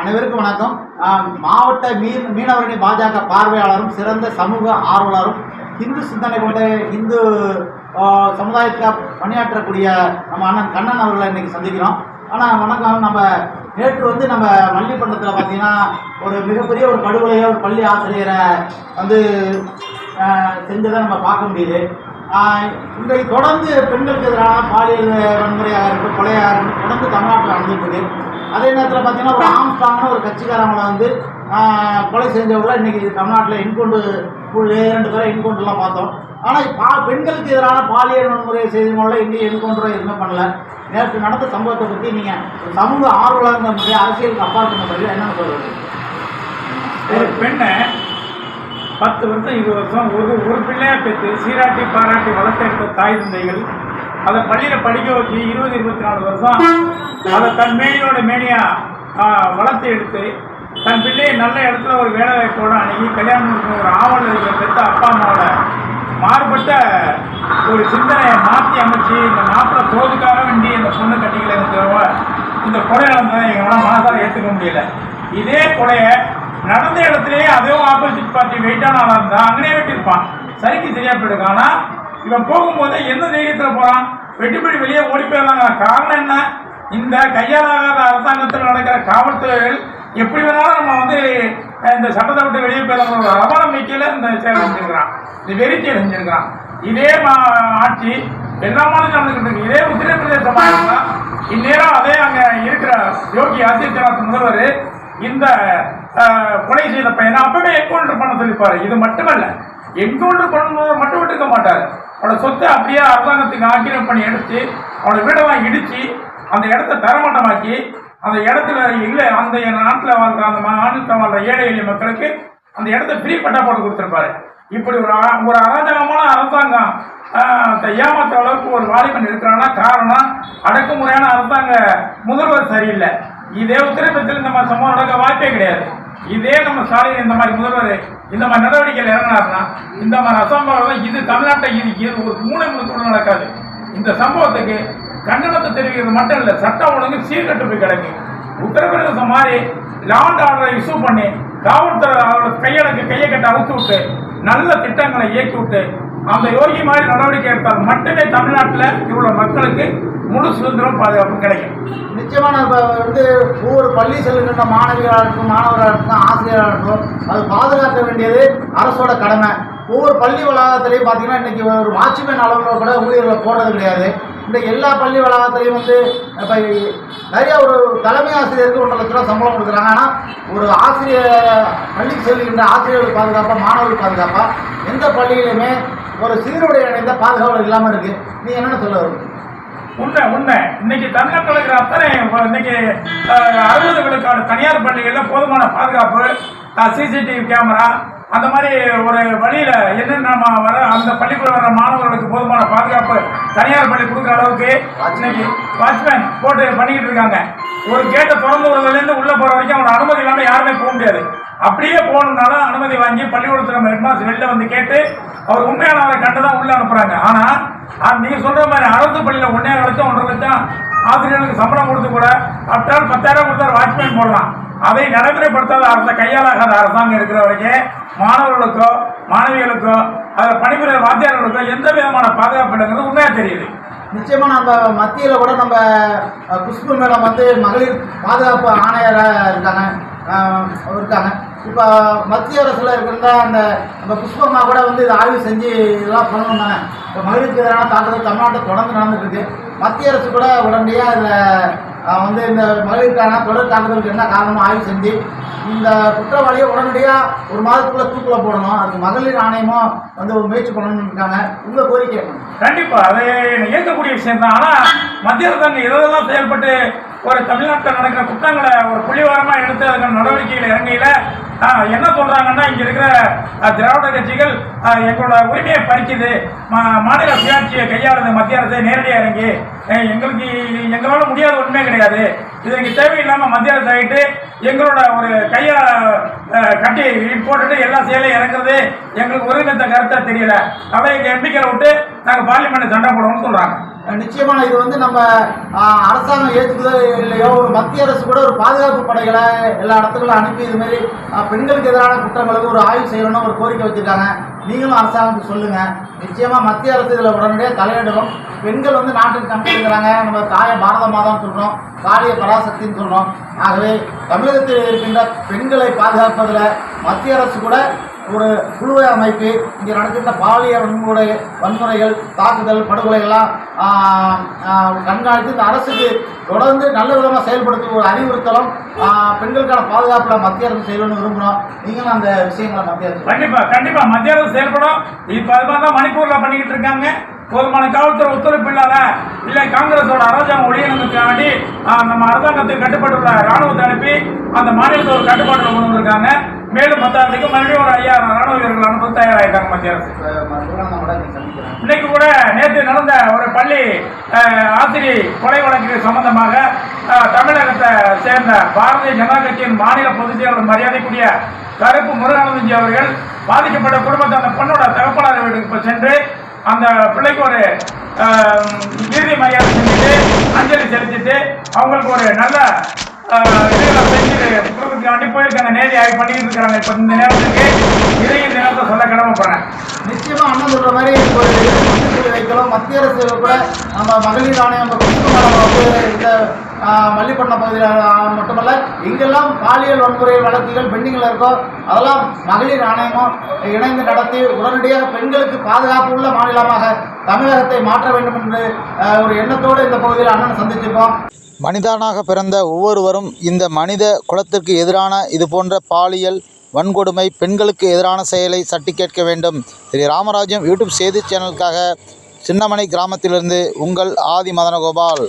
அனைவருக்கும் வணக்கம். மாவட்ட மீன் மீனவரணி பாஜக பார்வையாளரும் சிறந்த சமூக ஆர்வலரும் இந்து சிந்தனை கொண்ட இந்து ஆஹ் சமுதாயத்துக்காக பணியாற்றக்கூடிய நம்ம அண்ணன் கண்ணன் அவர்களை இன்றைக்கி சந்திக்கிறோம். ஆனால் வணக்கம். நம்ம நேற்று வந்து நம்ம மல்லிப்பண்டத்தில் பார்த்தீங்கன்னா ஒரு மிகப்பெரிய ஒரு படுகொலையை ஒரு பள்ளி ஆசிரியரை வந்து செஞ்சதை நம்ம பார்க்க முடியுது. இன்றை இன்றைக்கு தொடர்ந்து பெண்களுக்கு எதிரான பாலியல் வன்முறையாக இருக்கும் கொலையாக இருக்கும் தொடர்ந்து தமிழ்நாட்டில் நடந்துட்டு அதே நேரத்தில் பார்த்தீங்கன்னா ஒரு ஆம்ஸ்டாங்னு ஒரு கட்சிக்காரங்களை வந்து கொலை செஞ்சவங்கள இன்னைக்கு தமிழ்நாட்டில் இன்கொண்டு ரெண்டு பேரை இன்கொண்டுலாம் பார்த்தோம். ஆனால் பா பெண்களுக்கு எதிரான பாலியல் வன்முறை செய்தவங்கள இங்கேயும் என்கொண்டரோ எதுவுமே பண்ணல. நேற்று நடந்த சம்பவத்தை பற்றி நீங்கள் சமூக ஆர்வலர்ங்கிற முறையை அரசியலுக்கு அப்பாற்பட்ட முறையில் என்னென்னு சொல்கிறது ஒரு பெண்ணை பத்து வருஷம் இருபது வருஷம் ஒரு ஒரு பிள்ளையாக பெற்று சீராட்டி பாராட்டி வளர்த்தெடுத்த தாய் தந்தைகள் அதை பள்ளியில் படிக்க வச்சு இருபது இருபத்தி நாலு வருஷம் அதை தன் மேனியோட மேனியா வளர்த்து எடுத்து தன் பிள்ளையை நல்ல இடத்துல ஒரு வேலை வாய்ப்போட அணுகி கல்யாணம் ஒரு ஆவல் இருக்கிற பெற்ற அப்பா அம்மாவோட மாறுபட்ட ஒரு சிந்தனையை மாற்றி அமைச்சு இந்த மாப்பிள்ளை தோதுக்காக வேண்டி இந்த பொண்ணு கட்டிக்கல இந்த கொலை நடந்ததை எங்களால் மனசால் ஏற்றுக்க முடியல. இதே கொலையை நடந்த இடத்துலயே அதுவும் ஆப்போசிட் பார்ட்டி வெயிட்டான ஆளாக இருந்தா அங்கேயே வெட்டியிருப்பான். சரிக்கு சரியா போயிடுங்க. ஆனால் இவன் போகும்போது என்ன தைரியத்தில் போகிறான் வெட்டிப்படி வெளியே ஓடி போயிடலாங்க. காரணம் என்ன? இந்த கையாளாகாத அரசாங்கத்தில் நடக்கிற காவல்துறைகள் எப்படி வேணாலும் நம்ம வந்து இந்த சட்டத்தை விட்டு வெளியே போயிடலாம். ஒரு அவநம்பிக்கையில இந்த செயல் செஞ்சிருக்கிறான் இந்த வெறி செயல் செஞ்சிருக்கிறான். இதே மா- ஆட்சி எல்லா மாநிலம் நடந்துகிட்டு இருக்கு. இதே உத்தரப்பிரதேச மாநிலம் இந்நேரம் அதே அங்கே இருக்கிற யோகி ஆதித்யநாத் முதல்வர் இந்த கொலை செய்த பையனை அப்பவே என்கவுண்டர் பண்ண சொல்லிப்பாரு. இது மட்டுமல்ல என்கவுண்டர் பண்ணும்போது மட்டும் விட்டுக்க மாட்டார். அவனோட சொத்தை அப்படியே அரசாங்கத்துக்கு ஆக்கிரம் பண்ணி எடுத்து அவனோட வீடெல்லாம் இடித்து அந்த இடத்த தரமட்டமாக்கி அந்த இடத்துல இல்லை அந்த நாட்டில் வாழ்ற அந்த மாநிலத்தில் வாழ்ற ஏழை எளிய மக்களுக்கு அந்த இடத்த ஃப்ரீ பட்டா போட்டு கொடுத்துருப்பாரு. இப்படி ஒரு ஒரு அராஜகமான அரசாங்கம் த- ஏமாத்துற அளவுக்கு ஒரு வாலிபன் இருக்கிறான்னா காரணம் அடக்குமுறையான அரசாங்க முதல்வர் சரியில்லை. இதே உத்தரப்பிரதேசத்தில் இந்த மாதிரி சம்பவம் நடக்க வாய்ப்பே கிடையாது. இதே நம்ம ஸ்டாலின் இந்த மாதிரி முதல்வர் இந்த மாதிரி நடவடிக்கைகள் இறங்கினார்னா இந்த மாதிரி அசம்பாவிதம் இது தமிழ்நாட்டை இது இது ஒரு மூணு கூட நடக்காது. இந்த சம்பவத்துக்கு கண்டனத்தை தெரிவிக்கிறது மட்டும் இல்லை சட்டம் ஒழுங்கு சீர்கட்டு போய் கிடக்கு. உத்தரப்பிரதேசம் மாதிரி லாண்ட் ஆர்டரை இஷ்யூ பண்ணி காவல்துறை அவரோட கையடக்கு கையை கட்ட அழுத்து விட்டு நல்ல திட்டங்களை இயக்கி விட்டு அந்த யோகி மாதிரி நடவடிக்கை எடுத்தால் மட்டுமே தமிழ்நாட்டில் இவ்வளோ மக்களுக்கு முழு சுதந்திரம் பாதுகாப்பு கிடைக்கும். நிச்சயமாக இப்போ வந்து ஒவ்வொரு பள்ளி செல்லுகின்ற மாணவிகளாக இருக்கும் மாணவராக இருக்கும் ஆசிரியராக இருக்கும் அது பாதுகாக்க வேண்டியது அரசோட கடமை. ஒவ்வொரு பள்ளி வளாகத்திலையும் பார்த்தீங்கன்னா இன்றைக்கி ஒரு வாட்ச்மேன் அளவில் கூட ஊழியர்களை போடுறது கிடையாது. இந்த எல்லா பள்ளி வளாகத்திலையும் வந்து இப்போ நிறைய ஒரு தலைமை ஆசிரியருக்கு ஒன்றரை லட்ச ரூபா சம்பளம் கொடுக்குறாங்க. ஆனால் ஒரு ஆசிரியர் பள்ளிக்கு செல்கின்ற ஆசிரியர்கள் பாதுகாப்பாக மாணவர்கள் பாதுகாப்பாக எந்த பள்ளியிலையுமே ஒரு சீருடை அடைந்த பாதுகாவலர் இல்லாமல் இருக்குது நீ என்னென்ன சொல்ல வருது உண்மை உண்மை இன்னைக்கு தமிழ்நாட்டில் இருக்கிற அத்தனை இன்னைக்கு அஹ், அறுபது விழுக்காடு தனியார் பள்ளிகளில் போதுமான பாதுகாப்பு சிசிடிவி கேமரா அந்த மாதிரி ஒரு வழியில் என்னென்ன நம்ம வர அந்த பள்ளிக்குள்ள வர மாணவர்களுக்கு போதுமான பாதுகாப்பு தனியார் பள்ளி கொடுக்குற அளவுக்கு இன்னைக்கு வாட்ச்மேன் போட்டு பண்ணிக்கிட்டு இருக்காங்க. ஒரு கேட்டை திறந்து விடுறதுலேருந்து உள்ளே போகிற வரைக்கும் அவங்க அனுமதி இல்லாமல் யாருமே போக முடியாது. அப்படியே போகணுன்னாலும் அனுமதி வாங்கி பள்ளிக்கூடத்தில் நம்ம ஹெட்மாஸ்டர் வெளில வந்து கேட்டு அவர் உண்மையானவரை கண்டு தான் உள்ளே அனுப்புகிறாங்க ஆனால் நீங்கள் சொல்கிற மாதிரி அரசு பள்ளியில் ஒன்றே லட்சம் ஒன்றரை லட்சம் ஆசிரியர்களுக்கு சம்பளம் கொடுத்து கூட பத்தாயிரம் பத்தாயிரம் கொடுத்தாரு வாட்ச்மேன் போடலாம். அதை நடைமுறைப்படுத்தாத அரசு கையாளாகாத அரசாங்கம் இருக்கிற வரைக்கும் மாணவர்களுக்கோ மாணவிகளுக்கோ அதில் பணிபுரிய வாத்தியார்களுக்கோ எந்த விதமான பாதுகாப்பு இல்லைங்கிறது உண்மையாக தெரியுது. நிச்சயமாக நம்ம மத்தியில் கூட நம்ம குஷ்பு மேடம் வந்து மகளிர் பாதுகாப்பு ஆணையராக இருக்காங்க. இருக்காங்க. இப்போ மத்திய அரசில் இருக்கிற அந்த நம்ம புஷ்பம்மா கூட வந்து இதை ஆய்வு செஞ்சு இதெல்லாம் பண்ணணும்னாங்க இப்போ மகளிருக்கு எதிரான தாக்குதல் தமிழ்நாட்டில் தொடர்ந்து நடந்துட்டு இருக்கு. மத்திய அரசு கூட உடனடியாக இதில் வந்து இந்த மகளிருக்கான தொடர் தாக்குதலுக்கு என்ன காரணமோ ஆய்வு செஞ்சு இந்த குற்றவாளியை உடனடியாக ஒரு மாதத்துக்குள்ள தூக்கில் போடணும். அதுக்கு மகளிர் ஆணையமும் வந்து ஒரு முயற்சி பண்ணணும்னு இருக்காங்க. உங்கள் கோரிக்கை கண்டிப்பாக கண்டிப்பா. அதை ஏற்கக்கூடிய விஷயம் தான். ஆனா மத்திய அரசாங்கம் இதெல்லாம் செயல்பட்டு ஒரு தமிழ்நாட்டில் நடக்கிற குற்றங்களை ஒரு புள்ளிவாரமாக எடுத்து அதுக்கான நடவடிக்கைகள் இறங்கையில் என்ன சொல்றாங்கன்னா இங்க இருக்கிற திராவிட கட்சிகள் எங்களோட உரிமையை பறிக்குது. மா- மாநில சுயாட்சியை கையாளுது மத்திய அரசு நேரடியாக இறங்கி. எங்களுக்கு எங்களால முடியாத உண்மை கிடையாது. இது எங்களுக்கு தேவையில்லாம மத்திய அரசு ஆகிட்டு எங்களோட ஒரு கையை கட்டி போட்டுட்டு எல்லா செயலையும் இறங்குறது எங்களுக்கு ஒருங்கிணைந்த கருத்தா தெரியல. அதை எங்க எம்பிக்களை விட்டு நாங்கள் பார்லிமெண்ட் சண்டை போடுவோம்னு சொல்றாங்க. நிச்சயமான நிச்சயமா இது வந்து நம்ம அரசாங்கம் ஏற்றுக்குதோ இல்லையோ ஒரு மத்திய அரசு கூட ஒரு பாதுகாப்பு படைகளை எல்லா இடத்துக்கும் அனுப்பி இது மாதிரி பெண்களுக்கு எதிரான குற்றங்களுக்கு ஒரு ஆய்வு செய்யணும்னு ஒரு கோரிக்கை வச்சிருக்காங்க. நீங்களும் அரசாங்கத்துக்கு சொல்லுங்க. நிச்சயமா மத்திய அரசு இதில் உடனடியாக தலையிடணும். பெண்கள் வந்து நாட்டுக்கு கம்பிக்கிறாங்க நம்ம தாய பாரத மாதான்னு சொல்றோம். காளிய பராசக்தின்னு சொல்றோம். ஆகவே தமிழகத்தில் இருக்கின்ற பெண்களை பாதுகாப்பதில் மத்திய அரசு கூட ஒரு குழுவை அமைப்பு இங்கே நடக்கின்ற பாலியல் வன்முறை வன்முறைகள் தாக்குதல் படுகொலைகள்லாம் கண்காணித்து இந்த அரசுக்கு தொடர்ந்து நல்ல விதமாக செயல்படுத்தி ஒரு அறிவுறுத்தலும் பெண்களுக்கான பாதுகாப்பில் மத்திய அரசு செய்யணும்னு விரும்புகிறோம் நீங்களும் அந்த விஷயங்களை மத்திய அரசு கண்டிப்பாக கண்டிப்பாக மத்திய அரசு செயல்படும். இப்போ அது மாதிரி தான் பண்ணிக்கிட்டு இருக்காங்க. போதுமான காவல்துறை ஒத்துழைப்பு இல்லாத இல்லை காங்கிரஸோட அரசாங்கம் ஒழியணுங்கிறதுக்காண்டி நம்ம அரசாங்கத்துக்கு கட்டுப்பாட்டுள்ள ராணுவத்தை அனுப்பி அந்த மாநிலத்தில் ஒரு கட்டுப்பாட்டில் கொண்டு வந்திருக்காங்க. மேலும் பத்தாயிரத்துக்கு மறுபடியும் ஒரு ஐயாயிரம் ராணுவ வீரர்கள் அனுப்ப தயாராகிட்டாங்க மத்திய அரசு. இன்னைக்கு கூட நேற்று நடந்த ஒரு பள்ளி அஹ், ஆசிரியை கொலை வழக்கு சம்பந்தமாக தமிழகத்தை சேர்ந்த பாரதிய ஜனதா கட்சியின் மாநில பொதுச் செயலாளர் மரியாதைக்குரிய கருப்பு முருகானந்தஜி அவர்கள் பாதிக்கப்பட்ட குடும்பத்தை அந்த பொண்ணோட தகப்பனார் வீட்டுக்கு சென்று அந்த பிள்ளைக்கு ஒரு இறுதி மரியாதை செஞ்சுட்டு அஞ்சலி செலுத்திட்டு அவங்களுக்கு ஒரு நல்ல அஹ், இதுகளை செஞ்சுட்டு கொடுக்கறதுக்காண்டி போயிருக்காங்க நேரடி ஆய்வு பண்ணிட்டு இருக்காங்க. இப்போ இந்த நேரத்துக்கு இதையும் நேரத்தை சொல்ல கடமைப்படுறேன் நிச்சயமா அண்ணன் சொல்ற மாதிரி ஒரு வைக்கலாம் மத்திய அரசு கூட நம்ம மகளிர் ஆணையம் வந்து இந்த மல்லிப்பட்டினம் பகுதியில் மட்டுமல்ல எங்கெல்லாம் பாலியல் வன்முறை வழக்குகள் பெண்டிங்கில் இருக்கோ அதெல்லாம் மகளிர் ஆணையமும் இணைந்து நடத்தி உடனடியாக பெண்களுக்கு பாதுகாப்பு உள்ள மாநிலமாக தமிழகத்தை மாற்ற வேண்டும் என்று ஒரு எண்ணத்தோடு இந்த பகுதியில் அண்ணன் சந்திச்சிருக்கோம். மனிதனாக பிறந்த ஒவ்வொருவரும் இந்த மனித குலத்திற்கு எதிரான இது போன்ற பாலியல் வன்கொடுமை பெண்களுக்கு எதிரான செயலை சட்டி கேட்க வேண்டும். ஸ்ரீ ராமராஜ்யம் யூடியூப் செய்தி சேனலுக்காக சின்னமனை கிராமத்திலிருந்து உங்கள் ஆதி மதனகோபால்.